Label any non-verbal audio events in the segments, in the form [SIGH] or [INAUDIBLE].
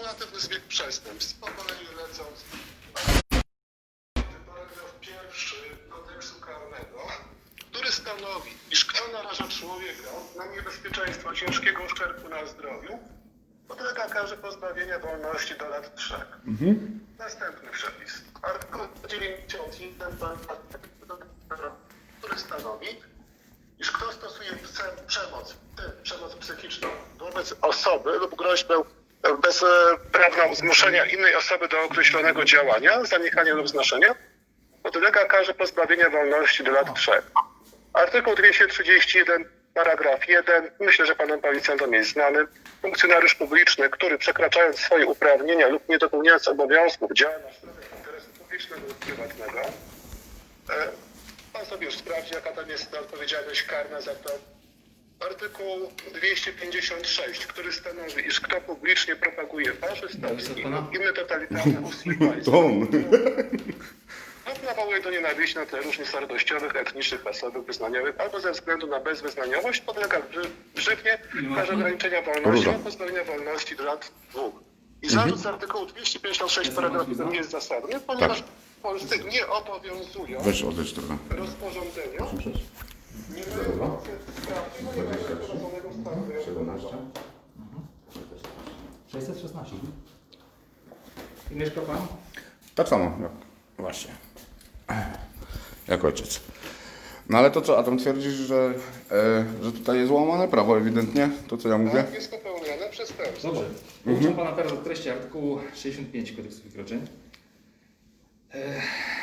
Relatywny zbieg przestępstw. Po kolei lecąc. Paragraf pierwszy kodeksu karnego, który stanowi, iż kto naraża człowieka na niebezpieczeństwo ciężkiego uszczerbku na zdrowiu, podlega karze pozbawienia wolności do lat trzech. Następny przepis. Artykuł 91 który stanowi, iż kto stosuje prze- przemoc, w tym przemoc psychiczną wobec osoby lub groźbę bezprawną zmuszenia innej osoby do określonego działania, zaniechania lub znoszenia, podlega karze pozbawienia wolności do lat trzech. Artykuł 231, paragraf 1, myślę, że panom policjantom jest znany. Funkcjonariusz publiczny, który przekraczając swoje uprawnienia lub nie dopełniając obowiązków działa na stronę interesu publicznego lub prywatnego, e, pan sobie już sprawdzi, jaka tam jest odpowiedzialność karna za to. Artykuł 256, który stanowi, iż kto publicznie propaguje faszystowski lub inny totalitarny ustrój państwa To on. lub nawołuje do nienawiści na tle różnic narodowościowych, etnicznych, rasowych, wyznaniowych albo ze względu na bezwyznaniowość podlega grzy- grzywnie karze ograniczenia wolności Róża. lub pozbawienia wolności do lat dwóch. I zarzut z artykułu 256 paragraf 1 jest zasadny, ponieważ w Polsce nie obowiązują Weź trochę. rozporządzenia stanu wyjątkowego. 616. I mieszka pan? Tak samo. Jak, właśnie. Jak ojciec. No ale to co, a tam twierdzisz, że, e, że tutaj jest łamane prawo ewidentnie? To co ja mówię? Tak jest popełniane przestępstwo. Dobrze. Pouczam pana teraz od treści artykułu 65 kodeksu wykroczeń. Ech.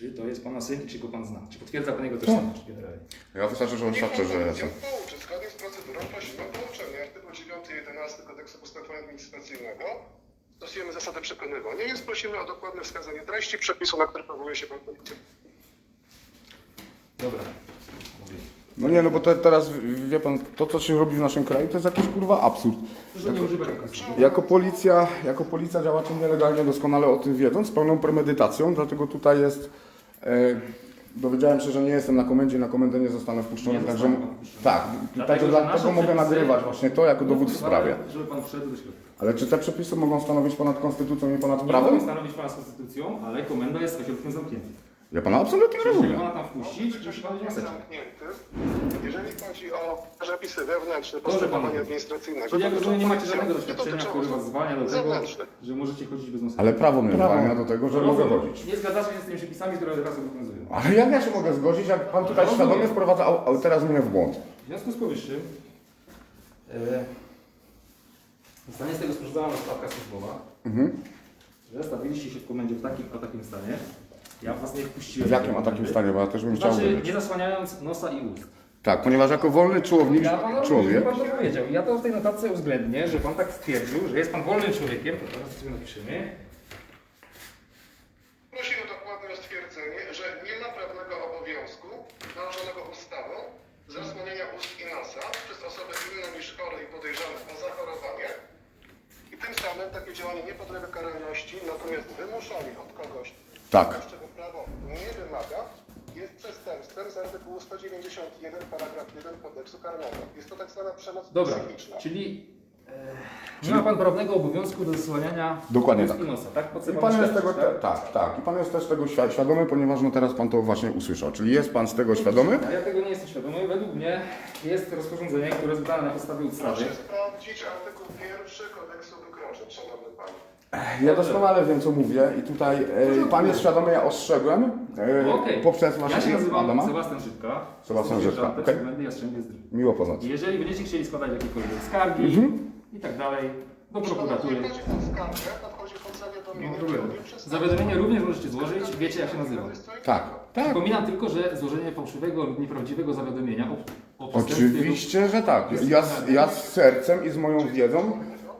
Czy to jest pana syn, czy go pan zna? Czy potwierdza pan jego tożsamość generalnie? Ja wystarczy, że on świadczy, że jestem. Pouczy, zgodnie z procedurą prosimy o pouczenie artykuł 9 i 11 kodeksu postępowania administracyjnego. Stosujemy zasadę przekonywania, więc prosimy o dokładne wskazanie treści przepisu, na który powołuje się pan policjant. Dobra. No nie, no bo te, teraz wie pan, to co się robi w naszym kraju to jest jakiś kurwa absurd. Okazji. Jako policja, jako policja działacie nielegalnie, doskonale o tym wiedząc, z pełną premedytacją, dlatego tutaj jest... E, dowiedziałem się, że nie jestem na komendzie, na komendę nie zostanę wpuszczony, Nie także... zostanie pan wpuszczony. Tak, Dlatego, także że dlatego mogę przepisy- nagrywać właśnie to jako dowód w sprawie. Żeby pan wszedł do środka. Ale czy te przepisy mogą stanowić ponad konstytucją i ponad Nie mogę prawem? stanowić pana z konstytucją, ale komenda jest ośrodkiem zamkniętym. Ja pana absolutnie Jeżeli rozumiem. pana tam wpuścić, musi pan mieć maseczkę. zamknięty. Jeżeli chodzi o przepisy wewnętrzne Dobrze, postępowania panie. administracyjnego, Czyli jak rozumiem, nie macie żadnego doświadczenia, was osób zwalnia do tego, że możecie chodzić bez maseczki. Ale prawo mnie zwalnia do tego, że mogę chodzić. Nie zgadzacie się z tymi przepisami, które teraz obowiązują. Ale jak ja się mogę zgodzić, jak pan tutaj Rozumiem. świadomie wprowadza au- au- teraz mnie w błąd? W związku z powyższym e, zostanie z tego sporządzona stawka służbowa, Mhm. że stawiliście się w komendzie w takim a takim stanie. Ja was nie wpuściłem. W jakim a takim stanie, bo ja też bym chciał Znaczy, wiedzieć. nie zasłaniając nosa i ust. Tak, ponieważ jako wolny człowiek, Ja panu człowiek pan to powiedział. Ja to w tej notatce uwzględnię, że pan tak stwierdził, że jest pan wolnym człowiekiem, to teraz sobie napiszemy. Prosi o dokładne stwierdzenie, że nie ma prawnego obowiązku nałożonego ustawą zasłonienia ust i nosa przez osoby inne niż chore i podejrzane o zachorowanie i tym samym takie działanie nie podlega karalności, natomiast wymuszanie od kogoś, Tak. czego prawo nie wymaga, jest przestępstwem z artykułu 191 paragraf 1 kodeksu karnego. Jest to tak zwana przemoc Dobra, psychiczna. czyli e, nie ma pan prawnego obowiązku do zasłaniania Dokładnie tak. i nosa, tak? Po co I pan pan jest tego, tak? tak, tak. I pan jest też tego świ- świadomy, ponieważ no teraz pan to właśnie usłyszał. Czyli jest pan z tego świadomy? A ja tego nie jestem świadomy. Według mnie jest rozporządzenie, które jest wydane na podstawie ustawy. Proszę sprawdzić artykuł 1 kodeksu wykroczeń, szanowny panie. Ja doskonale wiem, co mówię i tutaj e, pan jest świadomy, ja ostrzegłem e, Okej. poprzez Ja się nazywam Adama. Sebastian Żydka. Sebastian Jestem okej. Jastrzębie Zdrój. Miło poznać. Jeżeli będziecie chcieli składać jakiekolwiek skargi Mhm. i tak dalej do Nie prokuratury. skargę, zawiadomienie. przez- Zawiadomienie również możecie złożyć, wiecie jak się nazywa. Tak, tak. Przypominam tylko, że złożenie fałszywego lub nieprawdziwego zawiadomienia o, o przestępstwie lub Oczywiście, że tak. Ja, z- ja z sercem i z moją wiedzą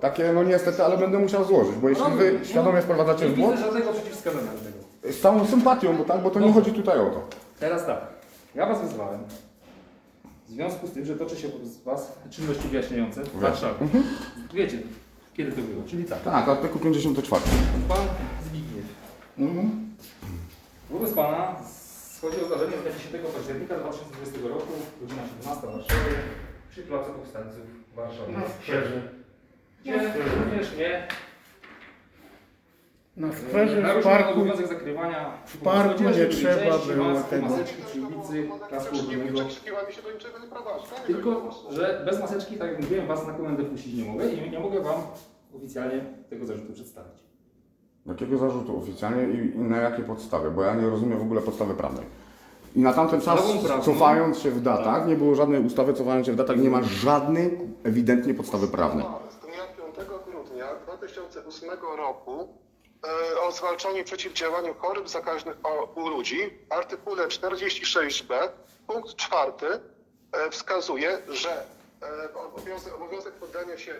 takie, no niestety, ale będę musiał złożyć, bo jeśli wy świadomie wprowadzacie Nie w widzę błąd, żadnego przeciwwskazania do tego. z całą sympatią, bo tak, bo to nie chodzi tutaj o to. Teraz tak, ja Was wezwałem w związku z tym, że toczy się wobec Was czynności wyjaśniające w Warszawie. Wiecie, kiedy to było, czyli tak. Tak, artykuł 54. Pan Zbigniew. Mhm. Wobec Pana schodzi o zdarzenie z dnia 10 października 2020 roku, godzina 17 w Warszawie, przy Placu Powstańców w Warszawie. No, Sierży. Nie, również nie. Na skwerze w Naruszył parku obowiązek zakrywania przy parku nie trzeba było tego. Maseczki, przyłbicy, kasku ochronnego. Przekrzykiwanie się do niczego nie prowadzi. tak? Tylko, że bez maseczki, tak jak mówiłem, was na komendę puścić nie mogę i nie mogę wam oficjalnie tego zarzutu przedstawić. Jakiego zarzutu oficjalnie i, i na jakiej podstawie? Bo ja nie rozumiem w ogóle podstawy prawnej. I na tamten czas, Podstawą prawną- cofając się w datach, nie było żadnej ustawy cofając się w datach, nie ma żadnej ewidentnie podstawy prawnej. Z dnia 5 grudnia 2008 roku e, o zwalczaniu i przeciwdziałaniu chorób zakaźnych u ludzi. W artykule 46b punkt 4 e, wskazuje, że e, obowiązek, obowiązek poddania się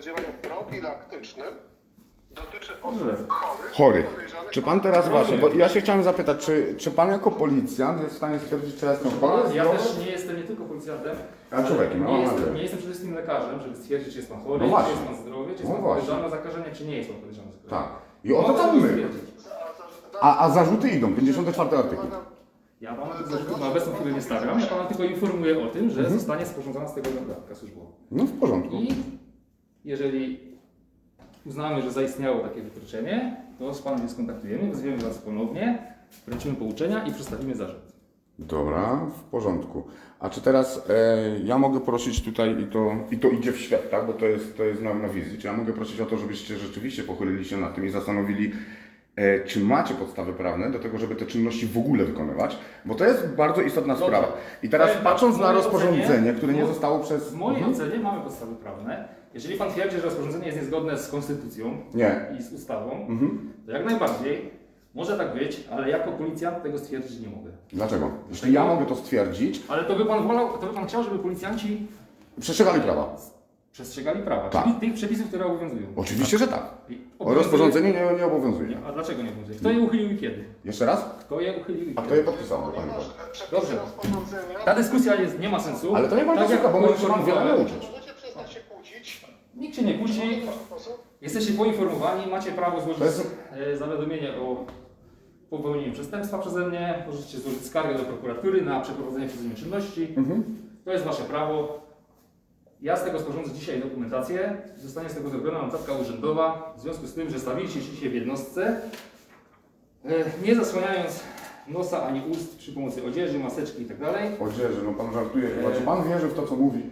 działaniom profilaktycznym dotyczy osób Dobrze. chorych. Chory. podejrzanych Czy pan teraz właśnie, bo ja się chciałem zapytać, czy, czy pan jako policjant jest w stanie stwierdzić, czy ja jestem chory? Ja zdrowy? też nie jestem nie tylko policjantem, A człowiekiem, no, nie, mam jestem, nadzieję. nie jestem przede wszystkim lekarzem, żeby stwierdzić, czy jest pan chory, No czy właśnie. jest pan zdrowy, czy jest No pan właśnie. podejrzany zakażenie, czy nie jest pan podejrzany zakażenie. Tak. I o to Mogę tam my. stwierdzić. A, a zarzuty idą, 54 artykuł. Ja pana tych zarzutów na obecną chwilę nie stawiam, ja pana tylko informuję o tym, że Mhm. zostanie sporządzona z tego notatka służbowa. No w porządku. I jeżeli uznamy, że zaistniało takie wykroczenie, to z panem się skontaktujemy, wezwiemy was ponownie, wręczymy pouczenia i przedstawimy zarzut. Dobra, w porządku. A czy teraz e, ja mogę prosić tutaj i to, i to idzie w świat, tak? Bo to jest, to jest na, na wizji. Czy ja mogę prosić o to, żebyście rzeczywiście pochylili się nad tym i zastanowili, czy macie podstawy prawne do tego, żeby te czynności w ogóle wykonywać? Bo to jest bardzo istotna Dobrze. sprawa. I teraz Powiem tak, patrząc na rozporządzenie, ocenie- które nie zostało przez... W mojej Mhm. ocenie mamy podstawy prawne. Jeżeli pan twierdzi, że rozporządzenie jest niezgodne z konstytucją Nie. i z ustawą, Mhm. to jak najbardziej może tak być, ale jako policjant tego stwierdzić nie mogę. Dlaczego? Jeśli ja mogę to stwierdzić, Ale to by pan wolał, to by pan chciał, żeby policjanci przestrzegali prawa. przestrzegali prawa, Tak. czyli tych przepisów, które obowiązują. Oczywiście, że tak. O rozporządzenie nie, nie obowiązuje. Nie, A dlaczego nie obowiązuje? Kto je uchylił i kiedy? Jeszcze raz? Kto je uchylił i A kto kiedy? je podpisał, panie Ponieważ Boże? przepisy Dobrze. rozporządzenia Ta dyskusja jest, nie ma sensu. Ale to nie ma tak sensu, jak bo pan poinformowałem- wiele nauczyć. Możecie przestać się kłócić. Nikt się nie W kłóci. sposób. Jesteście poinformowani, macie prawo złożyć To jest- e, zawiadomienie o popełnieniu przestępstwa przeze mnie, możecie złożyć skargę do prokuratury na przeprowadzenie przeze mnie czynności. Mhm. To jest wasze prawo. Ja z tego sporządzę dzisiaj dokumentację. Zostanie z tego zrobiona notatka urzędowa w związku z tym, że stawiliście się w jednostce, e, nie zasłaniając nosa ani ust przy pomocy odzieży, maseczki itd. Odzieży, no pan żartuje chyba. Czy pan wierzy w to, co mówi?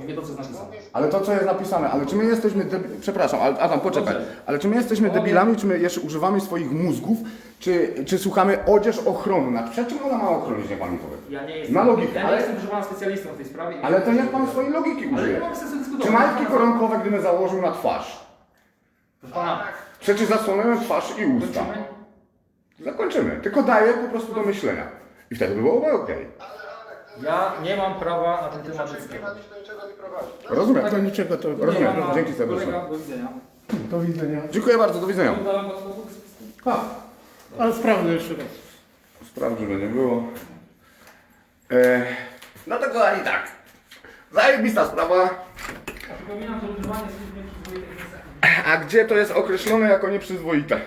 Mówię to, co jest napisane. Ale to, co jest napisane, ale czy my jesteśmy debi- Przepraszam, ale Adam, poczekaj. Dobrze. Ale czy my jesteśmy debilami, czy my jeszcze używamy swoich mózgów, czy, czy słuchamy odzież ochronna? Przed czym ona ma ochronić, powie? Ja nie jestem, Na logikę, ja nie ale- jestem proszę pana specjalistą w tej sprawie. Ale to jak pan swojej logiki Ale nie użyje? mam sensu dyskutować. Czy majtki koronkowe, gdybym założył na twarz? Proszę pana, Przecież zasłoniłem twarz i usta. kończymy? Zakończymy. Tylko daję po prostu do myślenia. I wtedy by było okej. Ja nie mam prawa na ten temat dyskutować. Przekrzykiwanie się do niczego. Rozumiem. do to Rozumiem. Nie ma- Dzięki serdecznie. Kolega, do widzenia. Do widzenia. Dziękuję bardzo, do widzenia. A, ale sprawdzę jeszcze raz. Sprawdź, żeby nie było. E, no to kochani tak. Zajebista sprawa. A Przypominam, że używanie słów nieprzyzwoitych jest A gdzie to jest określone jako nieprzyzwoite?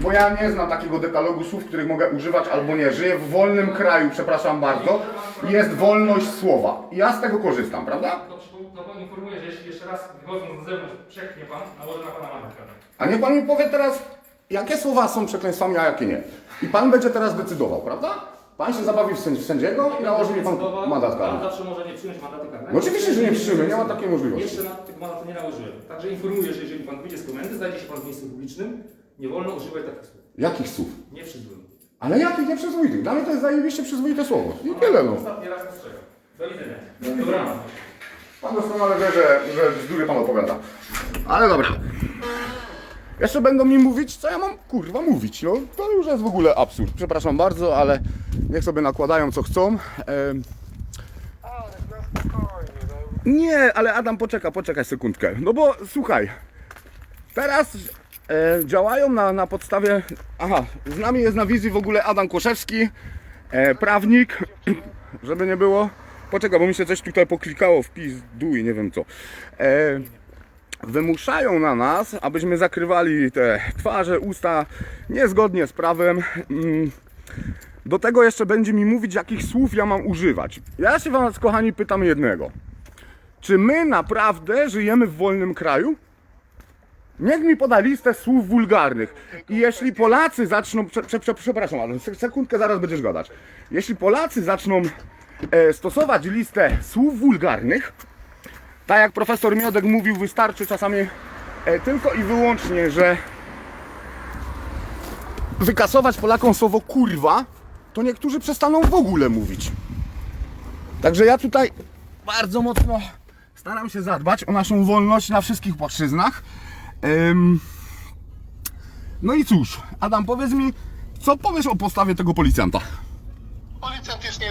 Bo ja nie znam takiego dekalogu słów, których mogę używać albo nie. Żyję w wolnym kraju, przepraszam bardzo. Jest wolność słowa. I ja z tego korzystam, prawda? To, przypo- to informuję, że jeśli jeszcze raz wychodząc na zewnątrz przeknie pan, nałożę na pana mandat karny. A niech pan mi powie teraz, jakie słowa są przekleństwami, a jakie nie. I pan będzie teraz decydował, prawda? Pan się zabawi w sędzi- w sędziego i nałoży mi pan mandat Pan karny. zawsze może nie przyjąć mandatu karnego. No oczywiście, że nie przyjmę, nie ma takiej możliwości. Jeszcze na tego mandatu nie nałożyłem. Także informuję, że jeżeli pan wyjdzie z komendy, znajdzie się pan w miejscu publicznym, nie wolno używać takich słów. Jakich słów? Nie przyzwoitych. Ale jakich nieprzyzwoitych? Dla mnie to jest zajebiście przyzwoite słowo. I tyle no. Ostatni raz ostrzegam. Do widzenia. Dobranoc. Pan doskonale wie, że, że bzdury pan opowiada. Ale dobra. Jeszcze będą mi mówić, co ja mam kurwa mówić. No to już jest w ogóle absurd. Przepraszam bardzo, ale niech sobie nakładają co chcą. No. nie, ale Adam, poczekaj, poczekaj sekundkę. No bo słuchaj, teraz e, działają na, na podstawie. Aha, z nami jest na wizji w ogóle Adam Koszewski, e, prawnik, [CLEARS THROAT] żeby nie było. Poczekaj, bo mi się coś tutaj poklikało w pizdu i nie wiem co. E, wymuszają na nas, abyśmy zakrywali te twarze, usta niezgodnie z prawem. Mm, Do tego jeszcze będzie mi mówić, jakich słów ja mam używać. Ja się Was, kochani, pytam jednego. czy my naprawdę żyjemy w wolnym kraju? Niech mi poda listę słów wulgarnych. I jeśli Polacy zaczną. Prze, prze, prze, przepraszam, ale se- sekundkę zaraz będziesz gadać. Jeśli Polacy zaczną e, stosować listę słów wulgarnych, tak jak profesor Miodek mówił, wystarczy czasami e, tylko i wyłącznie, że wykasować Polakom słowo kurwa, to niektórzy przestaną w ogóle mówić. Także ja tutaj bardzo mocno staram się zadbać o naszą wolność na wszystkich płaszczyznach. No i cóż, Adam, powiedz mi, co powiesz o postawie tego policjanta?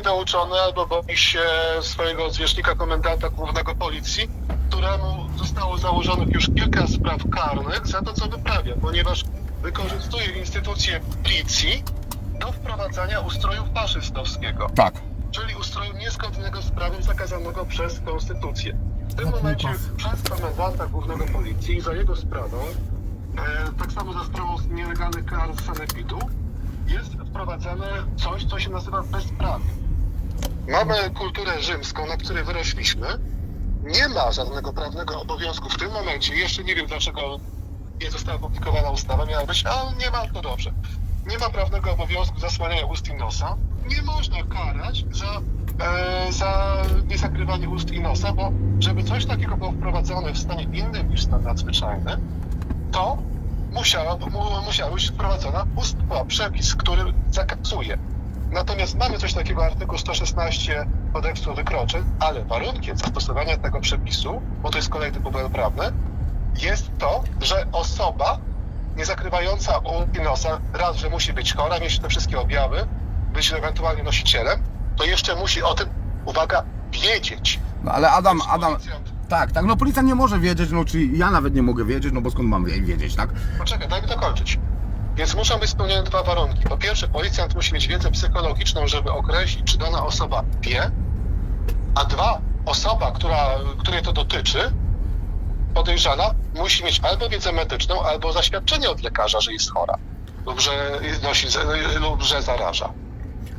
Niedouczony albo boi się swojego zwierzchnika komendanta głównego policji, któremu zostało założonych już kilka spraw karnych za to, co wyprawia, ponieważ wykorzystuje instytucje policji do wprowadzania ustroju faszystowskiego, Tak. czyli ustroju niezgodnego z prawem zakazanego przez konstytucję. W tym momencie przez komendanta głównego policji za jego sprawą, e, tak samo za sprawą nielegalnych kar z sanepidu, jest wprowadzane coś, co się nazywa bezprawie. Mamy kulturę rzymską, na której wyrośliśmy. Nie ma żadnego prawnego obowiązku w tym momencie. Jeszcze nie wiem, dlaczego nie została opublikowana ustawa. Miała być, ale nie ma, to dobrze. Nie ma prawnego obowiązku zasłaniania ust i nosa. Nie można karać za, e, za niezakrywanie ust i nosa, bo żeby coś takiego było wprowadzone w stanie innym niż stan nadzwyczajny, to musiała, mu, musiała być wprowadzona ustawa, przepis, który zakazuje. Natomiast mamy coś takiego, artykuł 116 kodeksu wykroczeń, ale warunkiem zastosowania tego przepisu, bo to jest kolejny problem prawny, jest to, że osoba nie zakrywająca ust i nosa, raz, że musi być chora, mieć te wszystkie objawy, być ewentualnie nosicielem, to jeszcze musi o tym, uwaga, wiedzieć. No ale Adam, Adam, tak, tak, no policja nie może wiedzieć, no czy ja nawet nie mogę wiedzieć, no bo skąd mam wie- wiedzieć, tak? Poczekaj, daj mi dokończyć. Więc muszą być spełnione dwa warunki. Po pierwsze, policjant musi mieć wiedzę psychologiczną, żeby określić, czy dana osoba wie, a dwa, osoba, która, której to dotyczy, podejrzana, musi mieć albo wiedzę medyczną, albo zaświadczenie od lekarza, że jest chora lub że, nosi, lub że zaraża.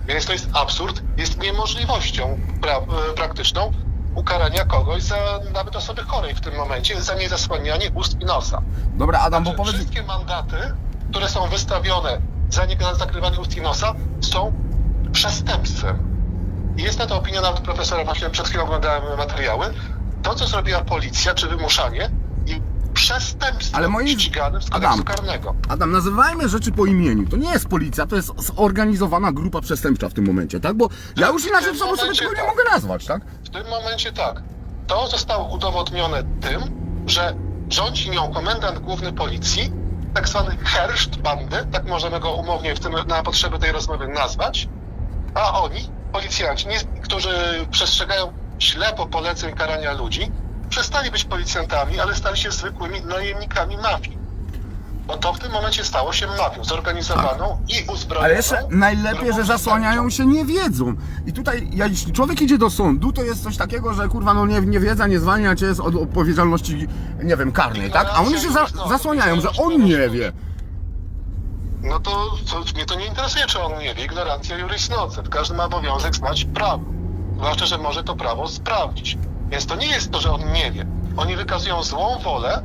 Więc to jest absurd, jest niemożliwością pra, praktyczną ukarania kogoś za nawet osoby chorej w tym momencie za niezasłanianie ust i nosa. Dobra, Adam, bo Znaczy, powiedz Wszystkie mandaty, które są wystawione za nie- zakrywanie ust i nosa, są przestępstwem. I Jest na to opinia nawet profesora, właśnie przed chwilą oglądałem materiały. To, co zrobiła policja, czy wymuszanie, i przestępstwo Ale moim- ścigane z kodeksu Adam. karnego. Adam, nazywajmy rzeczy po imieniu. To nie jest policja, to jest zorganizowana grupa przestępcza w tym momencie, tak? Bo ja już inaczej sobie tego nie tak. mogę nazwać, tak? W tym momencie tak. To zostało udowodnione tym, że rządzi nią komendant główny policji, tak zwany herszt bandy, tak możemy go umownie w tym, na potrzeby tej rozmowy nazwać, a oni, policjanci, nie, którzy przestrzegają ślepo poleceń karania ludzi, przestali być policjantami, ale stali się zwykłymi najemnikami mafii. Bo to w tym momencie stało się mafią, zorganizowaną i uzbrojoną. Ale jeszcze najlepiej, że zasłaniają się niewiedzą. I tutaj, ja, jeśli człowiek idzie do sądu, to jest coś takiego, że kurwa, no nie, niewiedza nie zwalnia cię z od odpowiedzialności, nie wiem, karnej, tak? A oni się za, zasłaniają, że on nie wie. No to, to mnie to nie interesuje, czy on nie wie. Ignorancja juris nocet. Każdy ma obowiązek znać prawo. Zwłaszcza, że może to prawo sprawdzić. Więc to nie jest to, że on nie wie. Oni wykazują złą wolę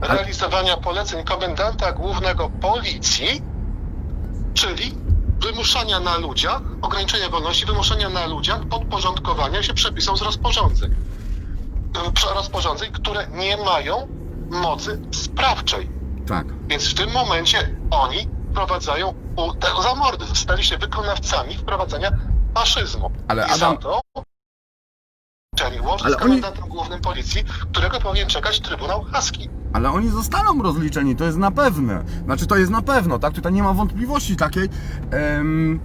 realizowania poleceń komendanta głównego policji, czyli wymuszania na ludziach, ograniczenia wolności, wymuszania na ludziach podporządkowania się przepisom z rozporządzeń. Rozporządzeń, które nie mają mocy sprawczej. Tak. Więc w tym momencie oni wprowadzają zamordy, stali się wykonawcami wprowadzania faszyzmu. Ale I Adam- za to łącznie Ale z oni- komendantem głównym policji, którego powinien czekać Trybunał Haski. Ale oni zostaną rozliczeni, to jest na pewne. Znaczy, to jest na pewno, tak? Tutaj nie ma wątpliwości takiej. Em,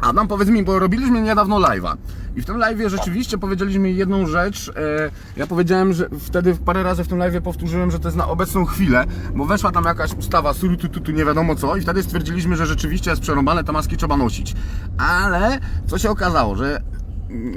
Adam, powiedz mi, bo robiliśmy niedawno live'a. I w tym live'ie rzeczywiście powiedzieliśmy jedną rzecz. E, ja powiedziałem, że wtedy parę razy w tym live'ie powtórzyłem, że to jest na obecną chwilę, bo weszła tam jakaś ustawa, suru tu, tu, tu, nie wiadomo co, i wtedy stwierdziliśmy, że rzeczywiście jest przerąbane, te maski trzeba nosić. Ale co się okazało, że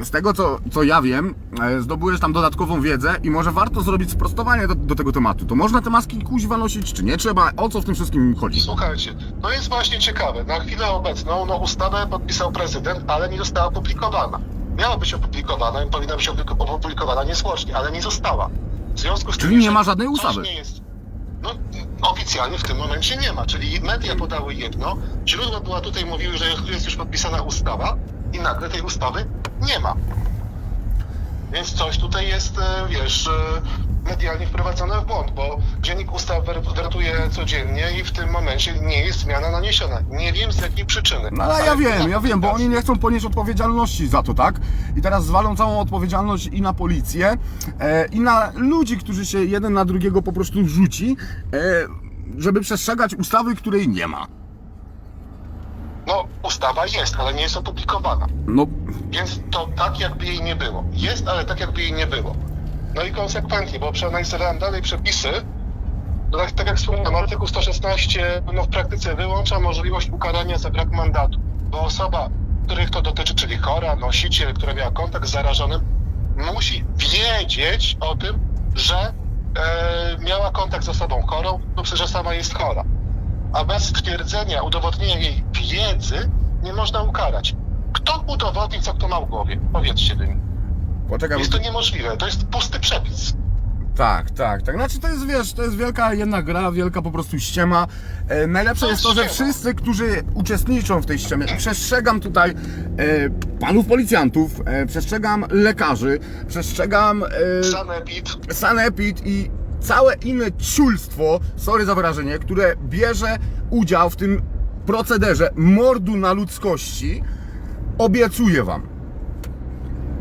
z tego co, co ja wiem, e, zdobyłeś tam dodatkową wiedzę i może warto zrobić sprostowanie do, do tego tematu. To można te maski kuźwa nosić, czy nie trzeba? O co w tym wszystkim chodzi? Słuchajcie, to jest właśnie ciekawe. Na chwilę obecną no, ustawę podpisał prezydent, ale nie została opublikowana. miała być opublikowana i powinna być opubliko- opublikowana niezwłocznie, ale nie została. W związku z tym, Czyli nie ma żadnej ustawy. No, oficjalnie w tym momencie nie ma, czyli media podały jedno, źródła była tutaj mówiły, że jest już podpisana ustawa i nagle tej ustawy nie ma. Więc coś tutaj jest, e, wiesz, e, medialnie wprowadzone w błąd, bo Dziennik Ustaw wer- wertuje codziennie i w tym momencie nie jest zmiana naniesiona. Nie wiem z jakiej przyczyny. No ale ja wiem, ja wiem, bo oni nie chcą ponieść odpowiedzialności za to, tak? I teraz zwalą całą odpowiedzialność i na policję, e, i na ludzi, którzy się jeden na drugiego po prostu rzuci, e, żeby przestrzegać ustawy, której nie ma. Ustawa jest, ale nie jest opublikowana. No, Więc to tak, jakby jej nie było. Jest, ale tak, jakby jej nie było. No i konsekwentnie, bo przeanalizowałem dalej przepisy. No tak, tak jak wspomniałem, artykuł 116 no w praktyce wyłącza możliwość ukarania za brak mandatu, bo osoba, których to dotyczy, czyli chora, nosiciel, która miała kontakt z zarażonym, musi wiedzieć o tym, że e, miała kontakt z osobą chorą lub że sama jest chora. A bez stwierdzenia, udowodnienia jej wiedzy nie można ukarać. Kto udowodni, co kto ma w głowie? Powiedzcie mi. poczekaj. Jest to niemożliwe. To jest pusty przepis. Tak, tak, tak. Znaczy to jest, wiesz, to jest wielka jedna gra, wielka po prostu ściema. E, najlepsze To jest to, że ściema. wszyscy, którzy uczestniczą w tej ściemie, przestrzegam tutaj e, panów policjantów, e, przestrzegam lekarzy, przestrzegam e, Sanepid. sanepid i całe inne ciulstwo, sorry za wyrażenie, które bierze udział w tym procederze mordu na ludzkości, obiecuję wam,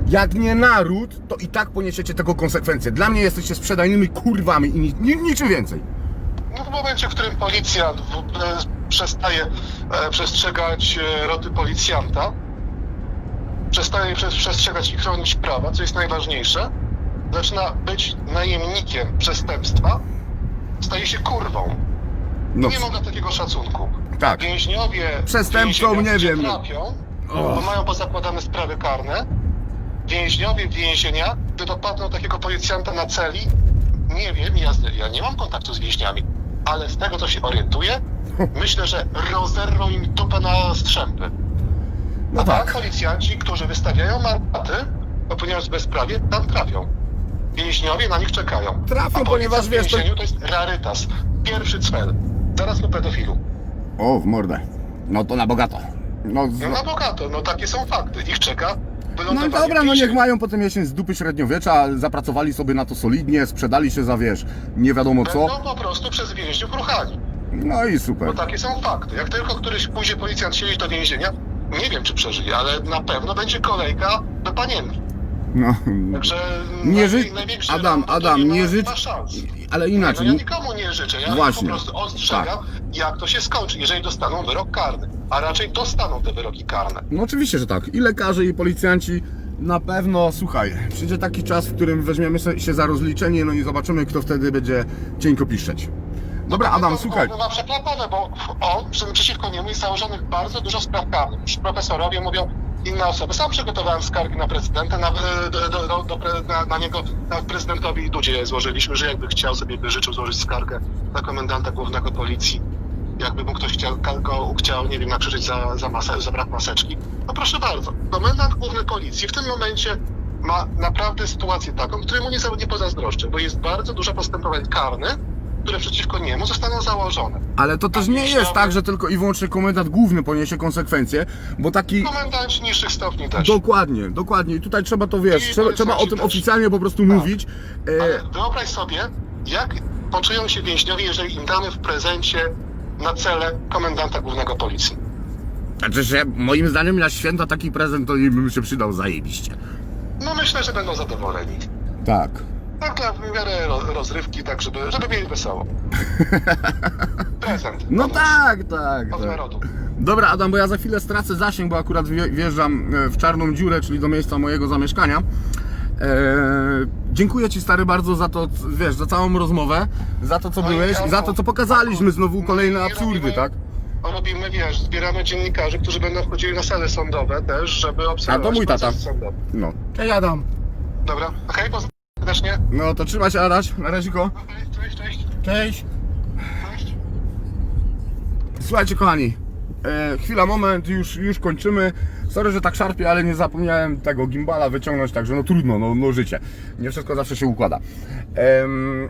jak nie naród, to i tak poniesiecie tego konsekwencje. Dla mnie jesteście sprzedajnymi kurwami i ni- ni- niczym więcej. No w momencie, w którym policjant w, e, przestaje e, przestrzegać e, roty policjanta, przestaje przestrzegać i chronić prawa, co jest najważniejsze, zaczyna być najemnikiem przestępstwa, staje się kurwą. No, Nie ma dla takiego szacunku. tak. Więźniowie Przestępcą, nie wiem. trafią, O. bo mają pozakładane sprawy karne. Więźniowie więzienia, gdy dopadną takiego policjanta na celi, nie wiem, ja, ja nie mam kontaktu z więźniami, ale z tego, co się orientuję, [LAUGHS] myślę, że rozerwą im dupę na strzępy. No A tam tak. policjanci, którzy wystawiają mandaty, popełniając bezprawie, tam trafią. Więźniowie na nich czekają. Trafią, A ponieważ, wiesz, to- więzieniu to jest rarytas. Pierwszy cel. Zaraz po pedofilu. O, w mordę. No to na bogato. No, z- No na bogato, no takie są fakty. Ich czeka No dobra, no niech mają potem jesień z dupy średniowiecza, zapracowali sobie na to solidnie, sprzedali się za, wiesz, nie wiadomo co. Będą po prostu przez więźniów ruchani. No i super. Bo takie są fakty. Jak tylko któryś pójdzie policjant siedzieć do więzienia, nie wiem czy przeżyje, ale na pewno będzie kolejka do panienki. No. Także Nie ży... największy Adam, Adam, nie, życz... Ale No inaczej. ja nikomu nie życzę, ja Właśnie. po prostu ostrzegam, Tak. jak to się skończy, jeżeli dostaną wyrok karny. A raczej dostaną te wyroki karne. No oczywiście, że tak. I lekarze, i policjanci na pewno, słuchaj, przyjdzie taki czas, w którym weźmiemy się za rozliczenie, no i zobaczymy, kto wtedy będzie cienko piszczeć. Dobra, No, Adam, to- słuchaj. To ma przeklapane, bo on przeciwko niemu jest założonych bardzo dużo spraw karnych. Profesorowie mówią inne osoby. Sam przygotowałem skargi na prezydenta, na, e, do, do, do, na, na niego, na prezydentowi Dudzie złożyliśmy, że jakby chciał sobie, by życzył złożyć skargę na komendanta głównego policji. Jakby mu ktoś chciał, go chciał, nie wiem, nakrzyczyć za, za, masę, za brak maseczki. No proszę bardzo. Komendant główny policji w tym momencie ma naprawdę sytuację taką, której mu nie, nie pozazdroszczę, bo jest bardzo dużo postępowań karnych, które przeciwko niemu zostaną założone. Ale to też nie jest tak, że tylko i wyłącznie komendant główny poniesie konsekwencje, bo taki... Komendanci niższych stopni też. Dokładnie, dokładnie. I tutaj trzeba to, wiesz, I trzeba, trzeba o tym też. oficjalnie po prostu mówić. Ale E, wyobraź sobie, jak poczują się więźniowie, jeżeli im damy w prezencie na cele komendanta głównego policji. Znaczy się, moim zdaniem na święta taki prezent to im się przydał zajebiście. No myślę, że będą zadowoleni. Tak. Tak dla w miarę ro- rozrywki, tak żeby, żeby mieli wesoło. [LAUGHS] Prezent. No Od nas, tak, tak. Od tak. narodu. Dobra, Adam, bo ja za chwilę stracę zasięg, bo akurat wje- wjeżdżam e, w czarną dziurę, czyli do miejsca mojego zamieszkania. Eee, dziękuję Ci stary bardzo za to, c- wiesz, za całą rozmowę, za to co No i byłeś i za to co pokazaliśmy znowu kolejne absurdy, robimy- tak? Robimy, wiesz, zbieramy dziennikarzy, którzy będą wchodzili na sale sądowe też, żeby obserwować mój tata. proces sądowy. No. Cześć Adam. Dobra, okej, okay, serdecznie. No to trzymaj się Adaś, na razie. Okej, Cześć, cześć, Cześć. cześć. Słuchajcie kochani, e, chwila, moment, już, już kończymy. Sorry, że tak szarpie, ale nie zapomniałem tego gimbala wyciągnąć, także no trudno, no, no życie. Nie wszystko zawsze się układa. Em,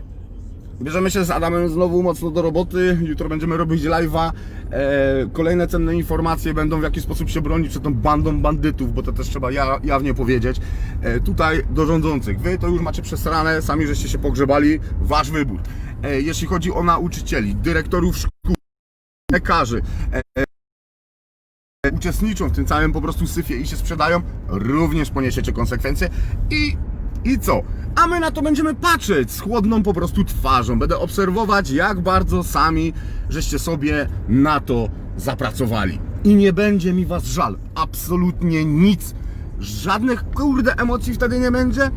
Bierzemy się z Adamem znowu mocno do roboty. Jutro będziemy robić live'a. E, kolejne cenne informacje będą w jaki sposób się bronić przed tą bandą bandytów, bo to też trzeba ja, jawnie powiedzieć. E, tutaj do rządzących. Wy to już macie przesrane, sami żeście się pogrzebali. Wasz wybór. E, jeśli chodzi o nauczycieli, dyrektorów szkół, lekarzy, uczestniczą w tym całym po prostu syfie i się sprzedają, również poniesiecie konsekwencje. I, I co? A my na to będziemy patrzeć z chłodną po prostu twarzą. Będę obserwować, jak bardzo sami żeście sobie na to zapracowali. I nie będzie mi was żal. Absolutnie nic. Żadnych kurde emocji wtedy nie będzie.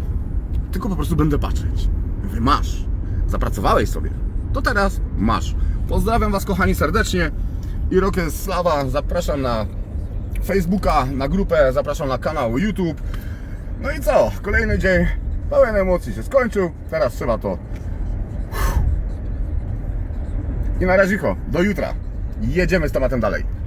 Tylko po prostu będę patrzeć. Mówię, masz. Zapracowałeś sobie. To teraz masz. Pozdrawiam was kochani serdecznie. I Rokę Slawa zapraszam na Facebooka, na grupę, zapraszam na kanał YouTube. No i co? Kolejny dzień pełen emocji się skończył. Teraz trzeba to. I na razie, do jutra. Jedziemy z tematem dalej.